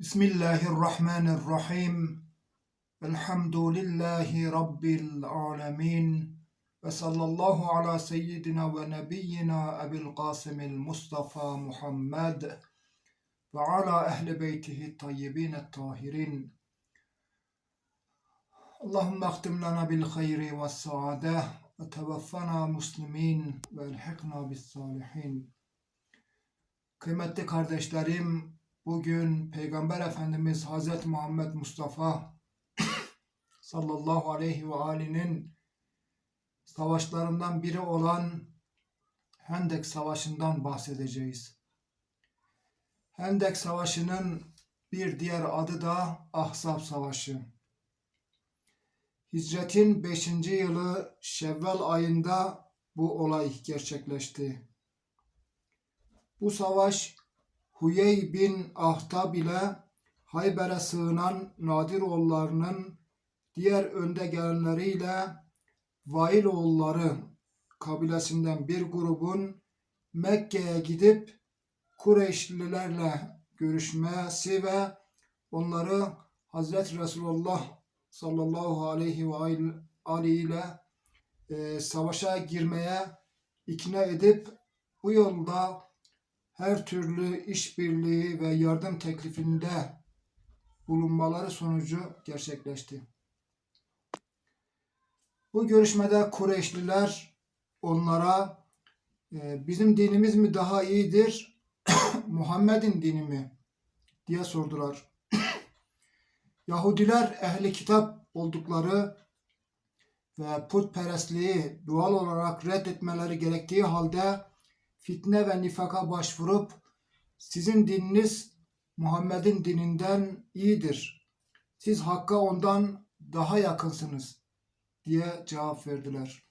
Bismillahirrahmanirrahim. Elhamdülillahi Rabbil alemin. Ve sallallahu ala seyyidina ve nebiyyina Ebil Qasimil Mustafa Muhammed ve ala ehli beytihi tayyibin tahirin. Allahümme ahtim lana bil hayri ve saade ve tevaffana muslimin ve elhikna bis salihin. Kıymetli kardeşlerim, bugün Peygamber Efendimiz Hazreti Muhammed Mustafa sallallahu aleyhi ve ali'nin savaşlarından biri olan Hendek Savaşı'ndan bahsedeceğiz. Hendek Savaşı'nın bir diğer adı da Ahzab Savaşı. Hicretin 5. yılı Şevval ayında bu olay gerçekleşti. Bu savaş Huyey bin Ahtab ile Hayber'e sığınan Nadiroğullarının diğer önde gelenleriyle Vailoğulları kabilesinden bir grubun Mekke'ye gidip Kureyşlilerle görüşmesi ve onları Hazreti Resulullah sallallahu aleyhi ve aleyhi ile e, savaşa girmeye ikna edip bu yolda her türlü işbirliği ve yardım teklifinde bulunmaları sonucu gerçekleşti. Bu görüşmede Kureyşliler onlara e, bizim dinimiz mi daha iyidir, Muhammed'in dini mi diye sordular. Yahudiler ehli kitap oldukları ve putperestliği doğal olarak reddetmeleri gerektiği halde fitne ve nifaka başvurup sizin dininiz Muhammed'in dininden iyidir. Siz Hakk'a ondan daha yakınsınız diye cevap verdiler.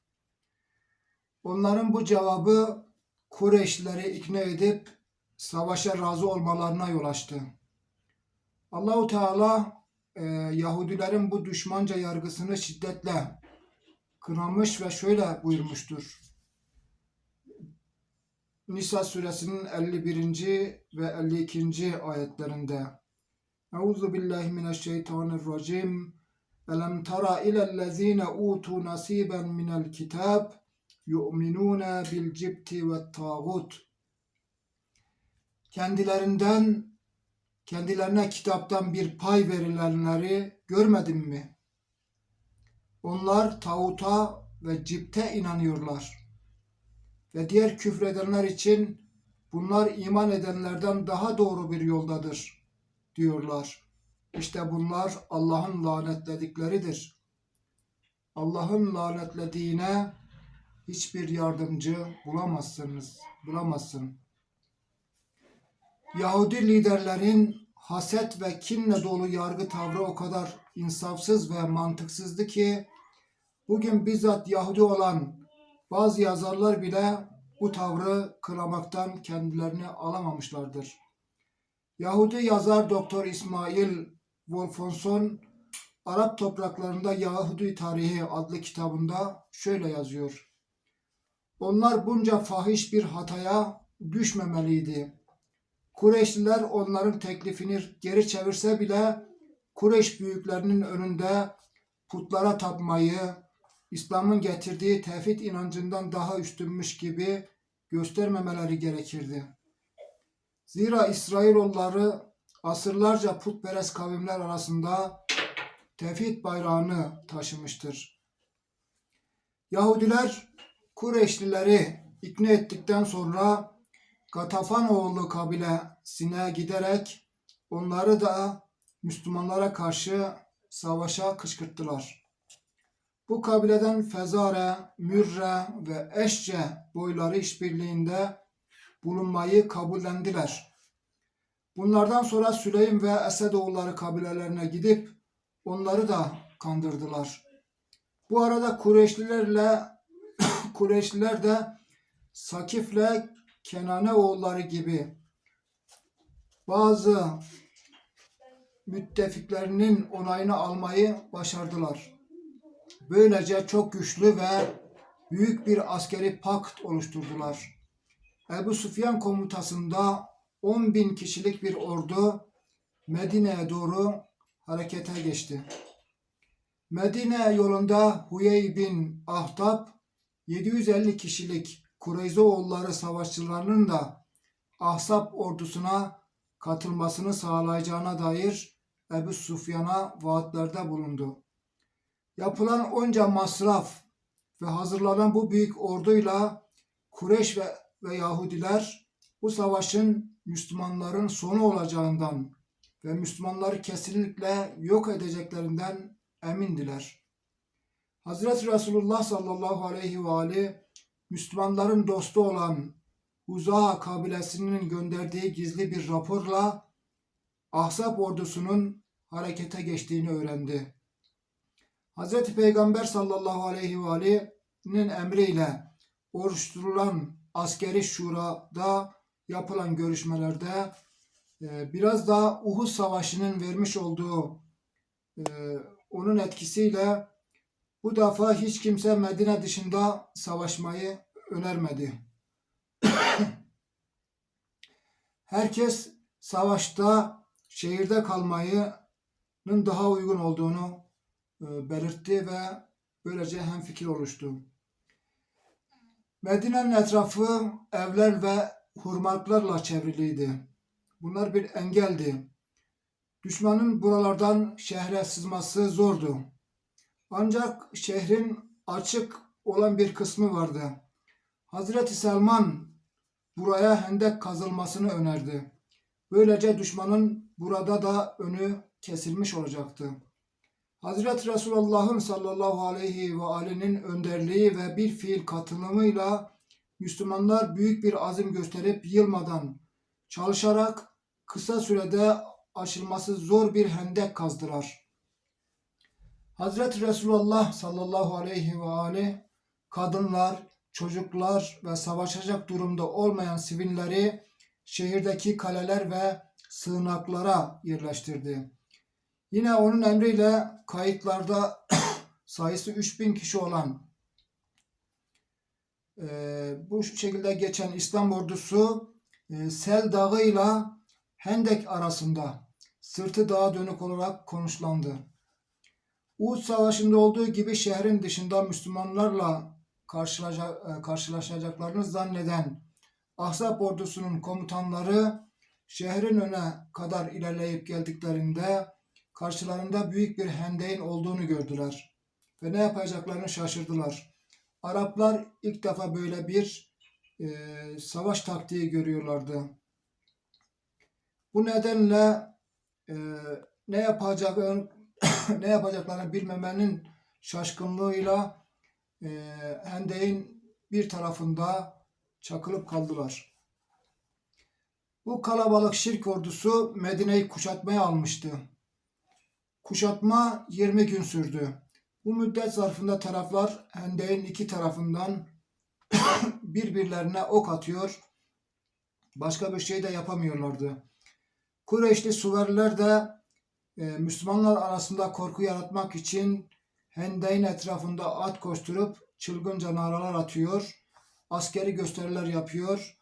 Onların bu cevabı Kureyşlileri ikna edip savaşa razı olmalarına yol açtı. Allahu Teala e, Yahudilerin bu düşmanca yargısını şiddetle kınamış ve şöyle buyurmuştur. Nisa suresinin 51. ve 52. ayetlerinde Euzu billahi mineşşeytanirracim Elem tara ilellezine utu nasiben minel kitab yu'minuna bil cibti ve tağut Kendilerinden kendilerine kitaptan bir pay verilenleri görmedin mi? Onlar tağuta ve cipte inanıyorlar ve diğer küfredenler için bunlar iman edenlerden daha doğru bir yoldadır diyorlar. İşte bunlar Allah'ın lanetledikleridir. Allah'ın lanetlediğine hiçbir yardımcı bulamazsınız, bulamazsın. Yahudi liderlerin haset ve kinle dolu yargı tavrı o kadar insafsız ve mantıksızdı ki bugün bizzat Yahudi olan bazı yazarlar bile bu tavrı kıramaktan kendilerini alamamışlardır. Yahudi yazar Doktor İsmail Wolfonson Arap topraklarında Yahudi Tarihi adlı kitabında şöyle yazıyor. Onlar bunca fahiş bir hataya düşmemeliydi. Kureyşliler onların teklifini geri çevirse bile Kureyş büyüklerinin önünde putlara tapmayı, İslam'ın getirdiği tevhid inancından daha üstünmüş gibi göstermemeleri gerekirdi. Zira İsrailoğulları asırlarca putperest kavimler arasında tevhid bayrağını taşımıştır. Yahudiler Kureyşlileri ikna ettikten sonra Gatafanoğlu kabilesine giderek onları da Müslümanlara karşı savaşa kışkırttılar. Bu kabileden Fezare, Mürre ve Eşce boyları işbirliğinde bulunmayı kabullendiler. Bunlardan sonra Süleym ve Esedoğulları kabilelerine gidip onları da kandırdılar. Bu arada Kureyşlilerle Kureyşliler de Sakif'le Kenane oğulları gibi bazı müttefiklerinin onayını almayı başardılar. Böylece çok güçlü ve büyük bir askeri pakt oluşturdular. Ebu Sufyan komutasında 10 bin kişilik bir ordu Medine'ye doğru harekete geçti. Medine yolunda Huyey bin Ahtab 750 kişilik Kureyzoğulları savaşçılarının da Ahzab ordusuna katılmasını sağlayacağına dair Ebu Sufyan'a vaatlerde bulundu. Yapılan onca masraf ve hazırlanan bu büyük orduyla Kureyş ve, ve Yahudiler bu savaşın Müslümanların sonu olacağından ve Müslümanları kesinlikle yok edeceklerinden emindiler. Hazreti Resulullah sallallahu aleyhi ve aleyhi Müslümanların dostu olan Huza kabilesinin gönderdiği gizli bir raporla Ahzab ordusunun harekete geçtiğini öğrendi. Hazreti Peygamber sallallahu aleyhi ve aleyhi'nin emriyle oluşturulan askeri şurada yapılan görüşmelerde e, biraz daha Uhud Savaşı'nın vermiş olduğu e, onun etkisiyle bu defa hiç kimse Medine dışında savaşmayı önermedi. Herkes savaşta şehirde kalmayının daha uygun olduğunu belirtti ve böylece hemfikir oluştu. Medine'nin etrafı evler ve hurmaklarla çevriliydi. Bunlar bir engeldi. Düşmanın buralardan şehre sızması zordu. Ancak şehrin açık olan bir kısmı vardı. Hazreti Selman buraya hendek kazılmasını önerdi. Böylece düşmanın burada da önü kesilmiş olacaktı. Hazreti Resulullah'ın sallallahu aleyhi ve ale'nin önderliği ve bir fiil katılımıyla Müslümanlar büyük bir azim gösterip yılmadan çalışarak kısa sürede aşılması zor bir hendek kazdılar. Hazreti Resulullah sallallahu aleyhi ve aleyhi kadınlar, çocuklar ve savaşacak durumda olmayan sivilleri şehirdeki kaleler ve sığınaklara yerleştirdi. Yine onun emriyle kayıtlarda sayısı 3000 kişi olan e, bu şekilde geçen İslam ordusu e, Sel Dağı ile Hendek arasında sırtı dağa dönük olarak konuşlandı. Uhud Savaşı'nda olduğu gibi şehrin dışında Müslümanlarla karşılaşacak, karşılaşacaklarını zanneden Ahzab ordusunun komutanları şehrin öne kadar ilerleyip geldiklerinde karşılarında büyük bir hendeğin olduğunu gördüler ve ne yapacaklarını şaşırdılar. Araplar ilk defa böyle bir e, savaş taktiği görüyorlardı. Bu nedenle e, ne yapacaklarını ne yapacaklarını bilmemenin şaşkınlığıyla e, hendeğin bir tarafında çakılıp kaldılar. Bu kalabalık şirk ordusu Medine'yi kuşatmaya almıştı. Kuşatma 20 gün sürdü. Bu müddet zarfında taraflar hendeğin iki tarafından birbirlerine ok atıyor, başka bir şey de yapamıyorlardı. Kureyşli süvariler de e, Müslümanlar arasında korku yaratmak için hendeğin etrafında at koşturup çılgınca naralar atıyor, askeri gösteriler yapıyor,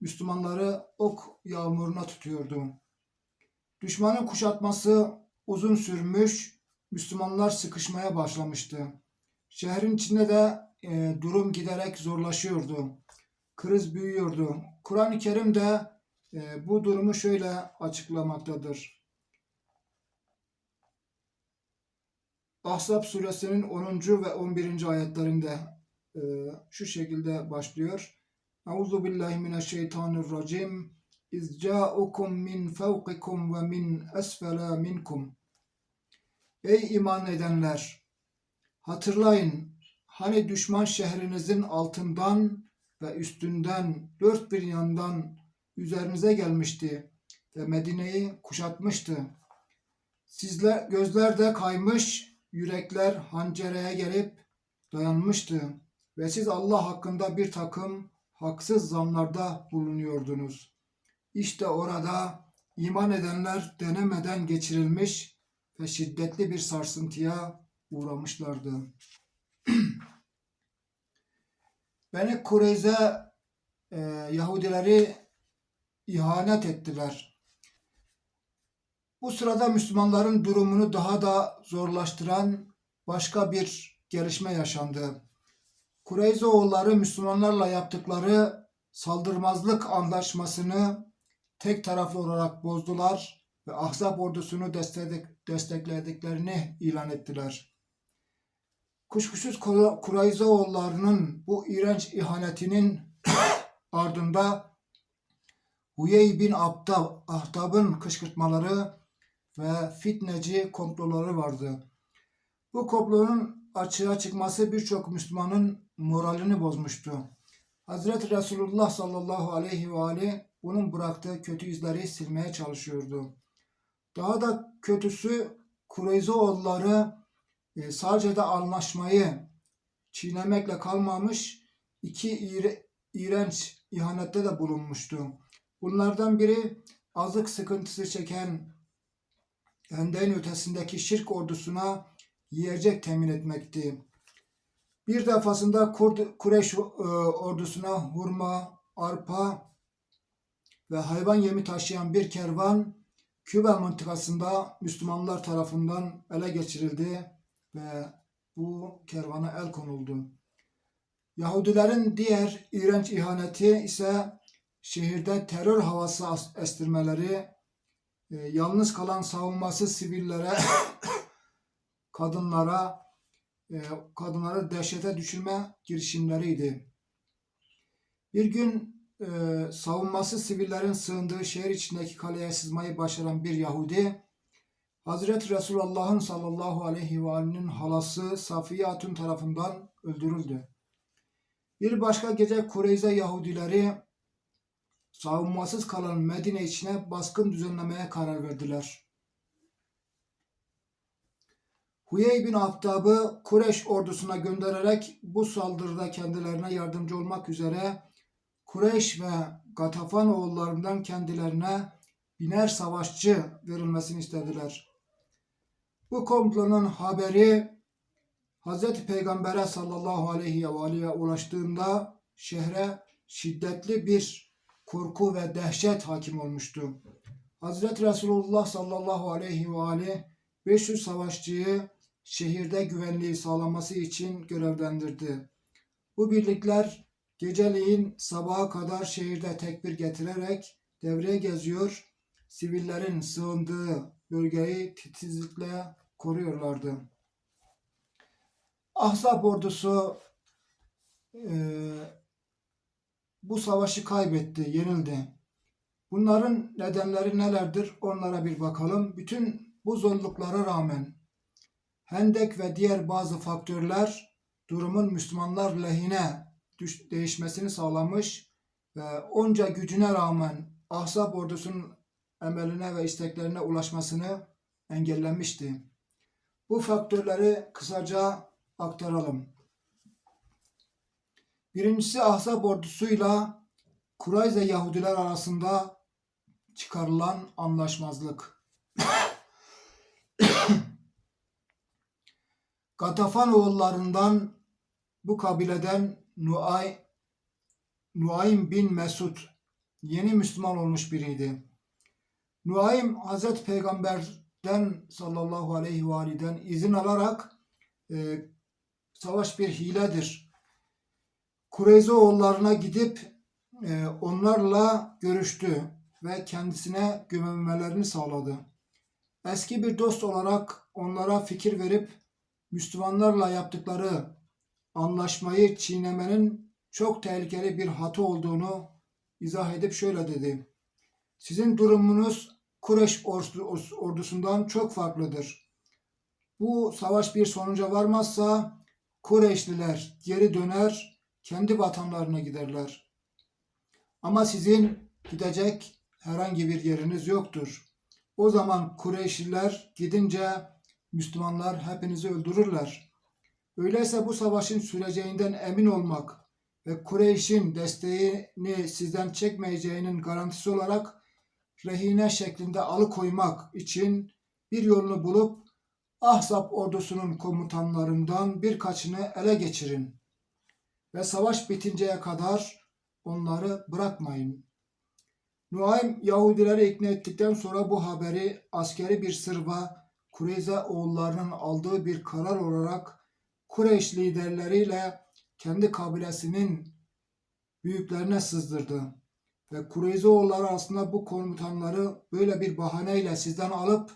Müslümanları ok yağmuruna tutuyordu. Düşmanın kuşatması uzun sürmüş, Müslümanlar sıkışmaya başlamıştı. Şehrin içinde de e, durum giderek zorlaşıyordu. Kriz büyüyordu. Kur'an-ı Kerim de e, bu durumu şöyle açıklamaktadır. Ahzab suresinin 10. ve 11. ayetlerinde e, şu şekilde başlıyor. Euzu billahi mineşşeytanirracim. İz ca'ukum min fevkikum ve min esfela minkum. Ey iman edenler! Hatırlayın, hani düşman şehrinizin altından ve üstünden dört bir yandan üzerinize gelmişti ve Medine'yi kuşatmıştı. Sizler gözler de kaymış, yürekler hancereye gelip dayanmıştı ve siz Allah hakkında bir takım haksız zanlarda bulunuyordunuz. İşte orada iman edenler denemeden geçirilmiş ve şiddetli bir sarsıntıya uğramışlardı. Beni Kureyze e, Yahudileri ihanet ettiler. Bu sırada Müslümanların durumunu daha da zorlaştıran başka bir gelişme yaşandı. Kureyzoğulları Müslümanlarla yaptıkları saldırmazlık anlaşmasını tek taraflı olarak bozdular ve Ahzab ordusunu destek- desteklediklerini ilan ettiler. Kuşkusuz Kura- Kureyzoğullarının bu iğrenç ihanetinin ardında Huyey bin Abdab, Ahtab'ın kışkırtmaları ve fitneci komploları vardı. Bu komplonun açığa çıkması birçok Müslümanın moralini bozmuştu. Hazreti Resulullah sallallahu aleyhi ve aleyh bunun bıraktığı kötü izleri silmeye çalışıyordu. Daha da kötüsü Kureyzoğulları e, sadece de anlaşmayı çiğnemekle kalmamış iki iğre- iğrenç ihanette de bulunmuştu. Bunlardan biri azık sıkıntısı çeken Hendeyn ötesindeki şirk ordusuna yiyecek temin etmekti. Bir defasında Kurd, Kureş e, ordusuna hurma, arpa ve hayvan yemi taşıyan bir kervan Küba mıntıkasında Müslümanlar tarafından ele geçirildi ve bu kervana el konuldu. Yahudilerin diğer iğrenç ihaneti ise şehirde terör havası as- estirmeleri, e, yalnız kalan savunmasız sivillere, kadınlara, e, kadınları dehşete düşürme girişimleriydi. Bir gün e, savunmasız sivillerin sığındığı şehir içindeki kaleye sızmayı başaran bir Yahudi, Hazreti Resulullah'ın sallallahu aleyhi ve aleyhinin halası Safiye Hatun tarafından öldürüldü. Bir başka gece Kureyze Yahudileri savunmasız kalan Medine içine baskın düzenlemeye karar verdiler. Huyey bin Abtab'ı Kureş ordusuna göndererek bu saldırıda kendilerine yardımcı olmak üzere Kureş ve Gatafan oğullarından kendilerine biner savaşçı verilmesini istediler. Bu komplonun haberi Hz. Peygamber'e sallallahu aleyhi ve aleyhe ulaştığında şehre şiddetli bir korku ve dehşet hakim olmuştu. Hz. Resulullah sallallahu aleyhi ve aleyh 500 savaşçıyı şehirde güvenliği sağlaması için görevlendirdi. Bu birlikler geceliğin sabaha kadar şehirde tekbir getirerek devreye geziyor, sivillerin sığındığı bölgeyi titizlikle koruyorlardı. Ahzab ordusu eee, bu savaşı kaybetti, yenildi. Bunların nedenleri nelerdir? Onlara bir bakalım. Bütün bu zorluklara rağmen Hendek ve diğer bazı faktörler durumun Müslümanlar lehine düş- değişmesini sağlamış ve onca gücüne rağmen Ahzab ordusunun emeline ve isteklerine ulaşmasını engellemişti. Bu faktörleri kısaca aktaralım. Birincisi Ahzab ordusuyla Kurayze Yahudiler arasında çıkarılan anlaşmazlık. Gatafan oğullarından bu kabileden Nuay, Nuaym bin Mesud yeni Müslüman olmuş biriydi. Nuaym Hazreti Peygamber'den sallallahu aleyhi ve aleyden izin alarak e, savaş bir hiledir. Kureyze oğullarına gidip e, onlarla görüştü ve kendisine gömülmelerini sağladı. Eski bir dost olarak onlara fikir verip Müslümanlarla yaptıkları anlaşmayı çiğnemenin çok tehlikeli bir hata olduğunu izah edip şöyle dedi. Sizin durumunuz Kureş ordu- ordusundan çok farklıdır. Bu savaş bir sonuca varmazsa Kureyşliler geri döner, kendi vatanlarına giderler. Ama sizin gidecek herhangi bir yeriniz yoktur. O zaman Kureyşliler gidince Müslümanlar hepinizi öldürürler. Öyleyse bu savaşın süreceğinden emin olmak ve Kureyş'in desteğini sizden çekmeyeceğinin garantisi olarak rehine şeklinde alıkoymak için bir yolunu bulup Ahzab ordusunun komutanlarından birkaçını ele geçirin ve savaş bitinceye kadar onları bırakmayın. Nuaym Yahudileri ikna ettikten sonra bu haberi askeri bir sırva Kureyze oğullarının aldığı bir karar olarak Kureyş liderleriyle kendi kabilesinin büyüklerine sızdırdı. Ve Kureyze oğulları aslında bu komutanları böyle bir bahaneyle sizden alıp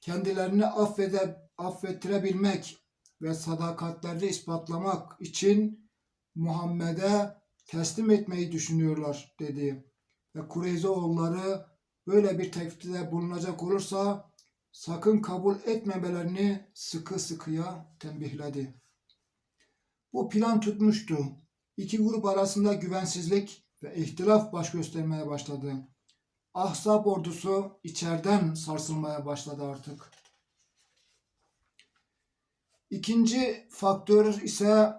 kendilerini affede, affettirebilmek ve sadakatlerini ispatlamak için Muhammed'e teslim etmeyi düşünüyorlar dedi. Ve Kureyze oğulları böyle bir teklifte bulunacak olursa sakın kabul etmemelerini sıkı sıkıya tembihledi. Bu plan tutmuştu. İki grup arasında güvensizlik ve ihtilaf baş göstermeye başladı. Ahzab ordusu içeriden sarsılmaya başladı artık. İkinci faktör ise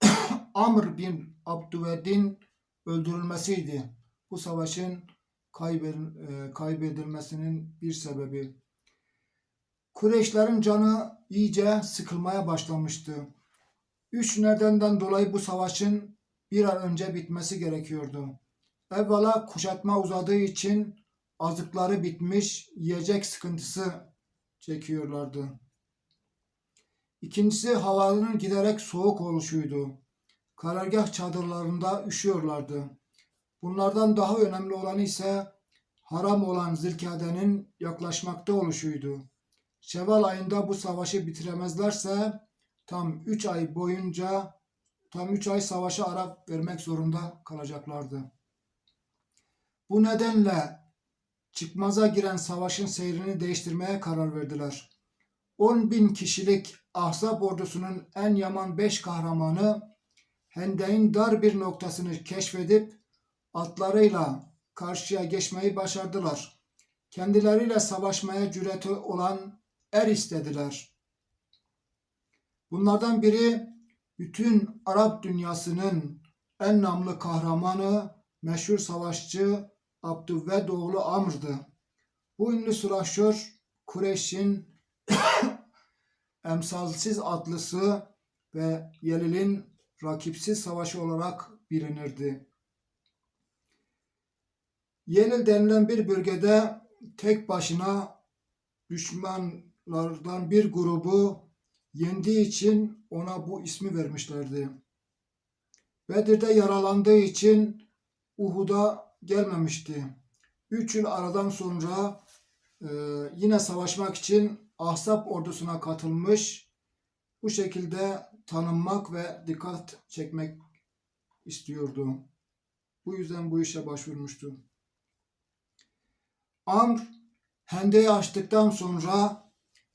Amr bin Abdüved'in öldürülmesiydi. Bu savaşın e, kaybedilmesinin bir sebebi. Kureyşlerin canı iyice sıkılmaya başlamıştı. Üç nedenden dolayı bu savaşın bir an önce bitmesi gerekiyordu. Evvela kuşatma uzadığı için azıkları bitmiş, yiyecek sıkıntısı çekiyorlardı. İkincisi havanın giderek soğuk oluşuydu. Karargah çadırlarında üşüyorlardı. Bunlardan daha önemli olan ise haram olan Zilkade'nin yaklaşmakta oluşuydu. Şevval ayında bu savaşı bitiremezlerse tam 3 ay boyunca tam 3 ay savaşa ara vermek zorunda kalacaklardı. Bu nedenle çıkmaza giren savaşın seyrini değiştirmeye karar verdiler. 10 bin kişilik Ahzab ordusunun en yaman 5 kahramanı Hendeyin dar bir noktasını keşfedip atlarıyla karşıya geçmeyi başardılar. Kendileriyle savaşmaya cüreti olan er istediler. Bunlardan biri bütün Arap dünyasının en namlı kahramanı, meşhur savaşçı Abdüvved oğlu Amr'dı. Bu ünlü savaşçı Kureyş'in emsalsiz atlısı ve Yelil'in rakipsiz savaşı olarak bilinirdi. Yelil denilen bir bölgede tek başına düşmanlardan bir grubu yendiği için ona bu ismi vermişlerdi. Bedir'de yaralandığı için Uhud'a gelmemişti. Üç yıl aradan sonra e, yine savaşmak için Ahzab ordusuna katılmış. Bu şekilde tanınmak ve dikkat çekmek istiyordu. Bu yüzden bu işe başvurmuştu. Amr hendeyi açtıktan sonra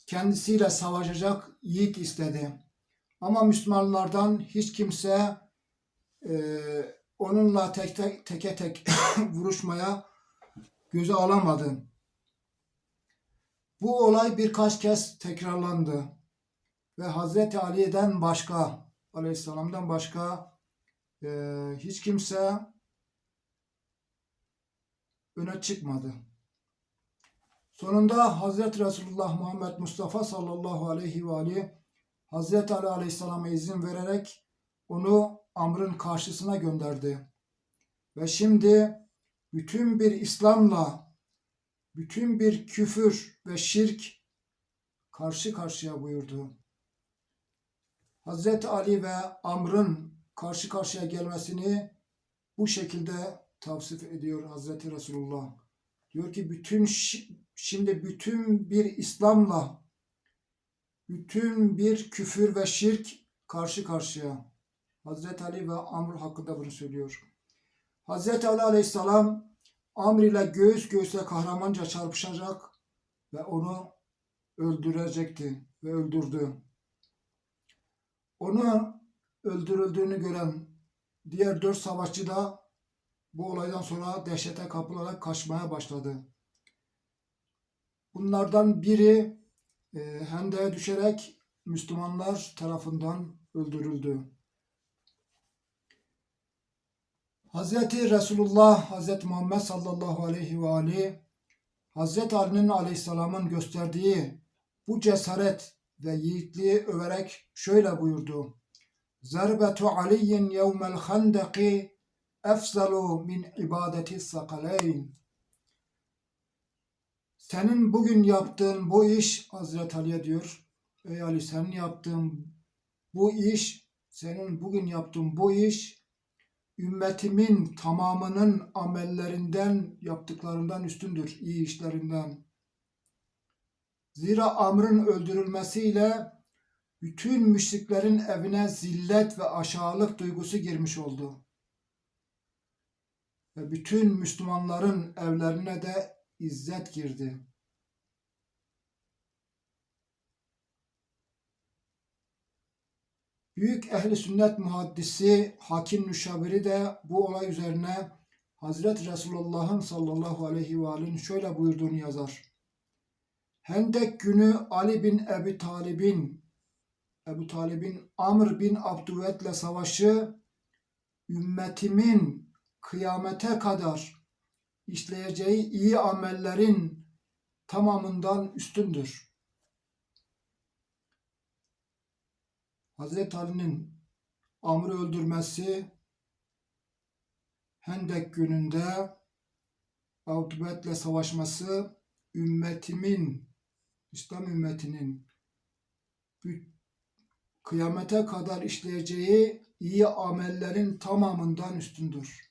kendisiyle savaşacak yiğit istedi. Ama Müslümanlardan hiç kimse e, onunla tek tek teke tek vuruşmaya göze alamadı. Bu olay birkaç kez tekrarlandı ve Hazreti Ali'den başka Aleyhisselam'dan başka e, hiç kimse öne çıkmadı. Sonunda Hazreti Resulullah Muhammed Mustafa sallallahu aleyhi ve aleyhi Hazreti Ali aleyhisselama izin vererek onu Amr'ın karşısına gönderdi. Ve şimdi bütün bir İslam'la bütün bir küfür ve şirk karşı karşıya buyurdu. Hazreti Ali ve Amr'ın karşı karşıya gelmesini bu şekilde tavsif ediyor Hazreti Resulullah. Diyor ki bütün şimdi bütün bir İslam'la bütün bir küfür ve şirk karşı karşıya. Hazreti Ali ve Amr hakkında bunu söylüyor. Hazreti Ali Aleyhisselam Amr ile göğüs göğüse kahramanca çarpışacak ve onu öldürecekti ve öldürdü. Onu öldürüldüğünü gören diğer dört savaşçı da bu olaydan sonra dehşete kapılarak kaçmaya başladı. Bunlardan biri e, hendeye düşerek Müslümanlar tarafından öldürüldü. Hazreti Resulullah, Hazreti Muhammed sallallahu aleyhi ve aleyhi, Hazreti Ali'nin aleyhisselamın gösterdiği bu cesaret ve yiğitliği överek şöyle buyurdu. Zerbetu Aliyin yevmel handaki efzalu min ibadeti sakaleyn. Senin bugün yaptığın bu iş Hazreti Ali'ye diyor. Ey Ali senin yaptığın bu iş, senin bugün yaptığın bu iş ümmetimin tamamının amellerinden, yaptıklarından üstündür, iyi işlerinden. Zira Amr'ın öldürülmesiyle bütün müşriklerin evine zillet ve aşağılık duygusu girmiş oldu. Ve bütün Müslümanların evlerine de izzet girdi. Büyük ehli sünnet muhaddisi Hakim Nüşabiri de bu olay üzerine Hazreti Resulullah'ın sallallahu aleyhi ve aleyhi şöyle buyurduğunu yazar. Hendek günü Ali bin Ebi Talib'in Ebu Talib'in Amr bin Abdüvet'le savaşı ümmetimin kıyamete kadar işleyeceği iyi amellerin tamamından üstündür. Hazreti Ali'nin Amr'ı öldürmesi Hendek gününde Avtubet'le savaşması ümmetimin, İslam ümmetinin kıyamete kadar işleyeceği iyi amellerin tamamından üstündür.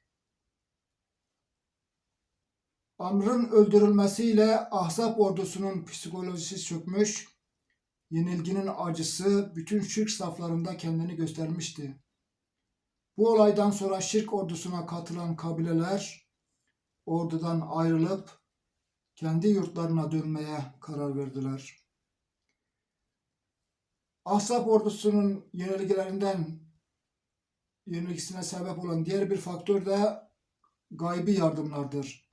Amr'ın öldürülmesiyle Ahzab ordusunun psikolojisi çökmüş, yenilginin acısı bütün şirk saflarında kendini göstermişti. Bu olaydan sonra şirk ordusuna katılan kabileler ordudan ayrılıp kendi yurtlarına dönmeye karar verdiler. Ahzab ordusunun yenilgilerinden yenilgisine sebep olan diğer bir faktör de gaybi yardımlardır.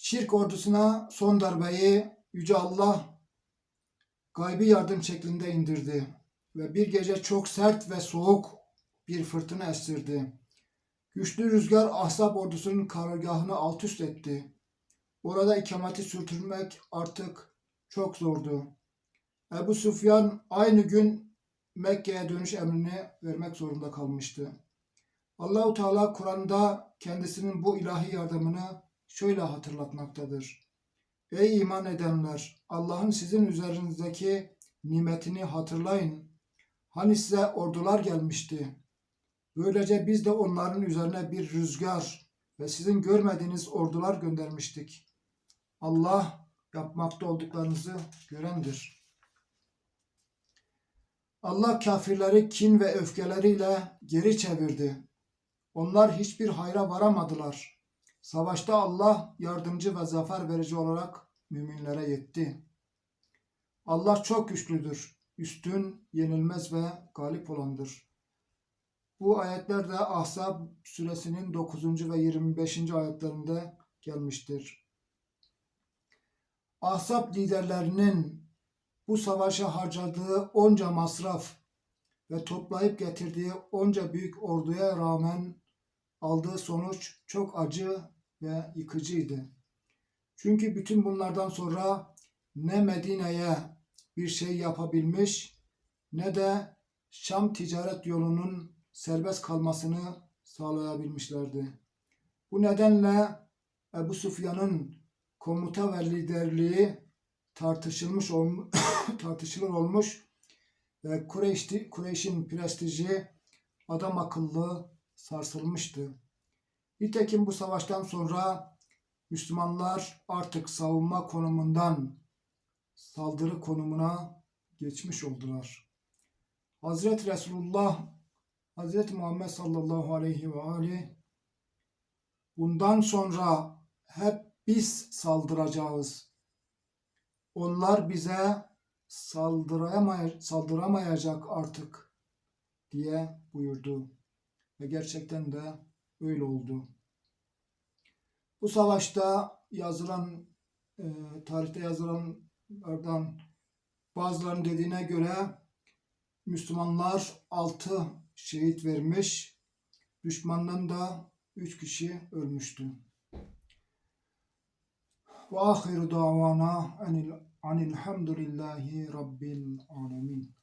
Şirk ordusuna son darbeyi Yüce Allah gaybi yardım şeklinde indirdi ve bir gece çok sert ve soğuk bir fırtına estirdi. Güçlü rüzgar Ahzab ordusunun karargahını alt üst etti. Orada ikameti sürdürmek artık çok zordu. Ebu Sufyan aynı gün Mekke'ye dönüş emrini vermek zorunda kalmıştı. Allahu Teala Kur'an'da kendisinin bu ilahi yardımını şöyle hatırlatmaktadır. Ey iman edenler! Allah'ın sizin üzerinizdeki nimetini hatırlayın. Hani size ordular gelmişti. Böylece biz de onların üzerine bir rüzgar ve sizin görmediğiniz ordular göndermiştik. Allah yapmakta olduklarınızı görendir. Allah kafirleri kin ve öfkeleriyle geri çevirdi. Onlar hiçbir hayra varamadılar. Savaşta Allah yardımcı ve zafer verici olarak müminlere yetti. Allah çok güçlüdür, üstün, yenilmez ve galip olandır. Bu ayetler de Ahzab suresinin 9. ve 25. ayetlerinde gelmiştir. Ahzab liderlerinin bu savaşa harcadığı onca masraf ve toplayıp getirdiği onca büyük orduya rağmen aldığı sonuç çok acı ve yıkıcıydı. Çünkü bütün bunlardan sonra ne Medine'ye bir şey yapabilmiş ne de Şam ticaret yolunun serbest kalmasını sağlayabilmişlerdi. Bu nedenle Ebu Sufyan'ın komuta ve liderliği tartışılmış ol, tartışılır olmuş ve Kureyş'in prestiji adam akıllı sarsılmıştı. Nitekim bu savaştan sonra Müslümanlar artık savunma konumundan saldırı konumuna geçmiş oldular. Hazreti Resulullah, Hazreti Muhammed sallallahu aleyhi ve aleyhi bundan sonra hep biz saldıracağız. Onlar bize saldıramay saldıramayacak artık diye buyurdu. Ve gerçekten de öyle oldu. Bu savaşta yazılan, e, tarihte yazılanlardan bazılarının dediğine göre Müslümanlar altı şehit vermiş, düşmandan da üç kişi ölmüştü. Ve ahiru davana anil, anilhamdülillahi rabbil alemin.